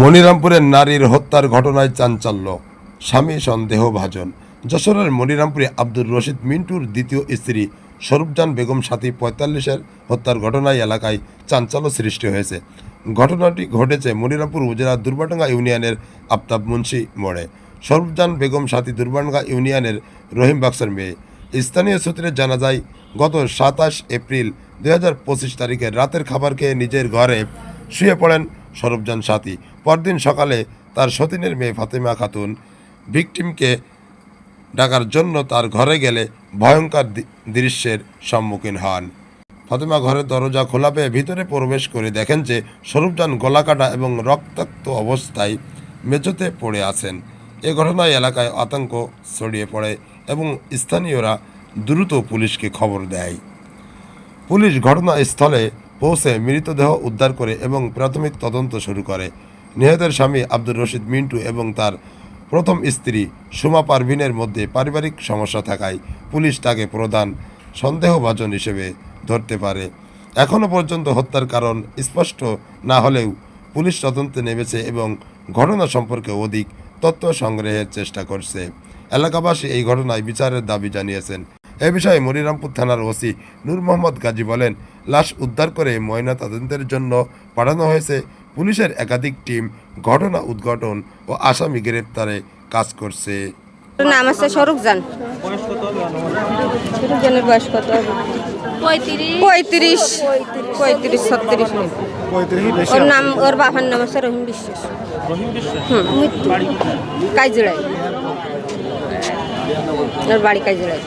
মনিরামপুরের নারীর হত্যার ঘটনায় চাঞ্চল্য। স্বামী সন্দেহভাজন যশোরের মনিরামপুরে আব্দুর রশিদ মিন্টুর দ্বিতীয় স্ত্রী স্বরূপজান বেগম সাথী পঁয়তাল্লিশের হত্যার ঘটনায় এলাকায় চাঞ্চল্য সৃষ্টি হয়েছে। ঘটনাটি ঘটেছে মনিরামপুর উপজেলার দুর্বাডাঙ্গা ইউনিয়নের আফতাব মুন্সি মোড়ে। স্বরূপজান বেগম সাথী দুর্বাডাঙ্গা ইউনিয়নের রহিম বাক্সের মেয়ে। স্থানীয় সূত্রে জানা যায়, গত সাতাশ এপ্রিল দু হাজার পঁচিশ তারিখে রাতের খাবার খেয়ে নিজের ঘরে শুয়ে পড়েন সরবজান সাথী। পরদিন সকালে তার সতীনের মেয়ে ফাতেমা খাতুন ভিকটিমকে ডাকার জন্য তার ঘরে গেলে ভয়ঙ্কর দৃশ্যের সম্মুখীন হন। ফাতেমা ঘরের দরজা খোলা পেয়ে ভিতরে প্রবেশ করে দেখেন যে স্বরূপজান গলাকাটা এবং রক্তাক্ত অবস্থায় মেঝোতে পড়ে আছেন। এ ঘটনায় এলাকায় আতঙ্ক ছড়িয়ে পড়ে এবং স্থানীয়রা দ্রুত পুলিশকে খবর দেয়। পুলিশ ঘটনাস্থলে পৌঁছে মৃতদেহ উদ্ধার করে এবং প্রাথমিক তদন্ত শুরু করে। নিহতের স্বামী আব্দুর রশিদ মিন্টু এবং তার প্রথম স্ত্রী সুমা পারভিনের মধ্যে পারিবারিক সমস্যা থাকায় পুলিশ তাকে প্রধান সন্দেহভাজন হিসেবে ধরতে পারে। এখনও পর্যন্ত হত্যার কারণ স্পষ্ট না হলেও পুলিশ তদন্তে নেমেছে এবং ঘটনা সম্পর্কে অধিক তথ্য সংগ্রহের চেষ্টা করছে। এলাকাবাসী এই ঘটনায় বিচারের দাবি জানিয়েছেন। এ বিষয়ে মনিরামপুর থানার ওসি নূর মোহাম্মদ গাজী বলেন লাশ উদ্ধার করে ময়না তদন্তের জন্য পাঠানো হয়েছে। পুলিশের একাধিক টিম ঘটনা উদ্ঘাটন ও আসামি গ্রেপ্তারে কাজ করছে। নাম আছে স্বরূপজান স্বরূপজানের বয়স কত পঁয়ত্রিশ। পঁয়ত্রিশ। ছত্রিশ ওর নাম ওর বাবার নাম আছে রহিম বিশ্বাস। হুম। কাইজড়াই ওর বাড়ি কাইজড়াই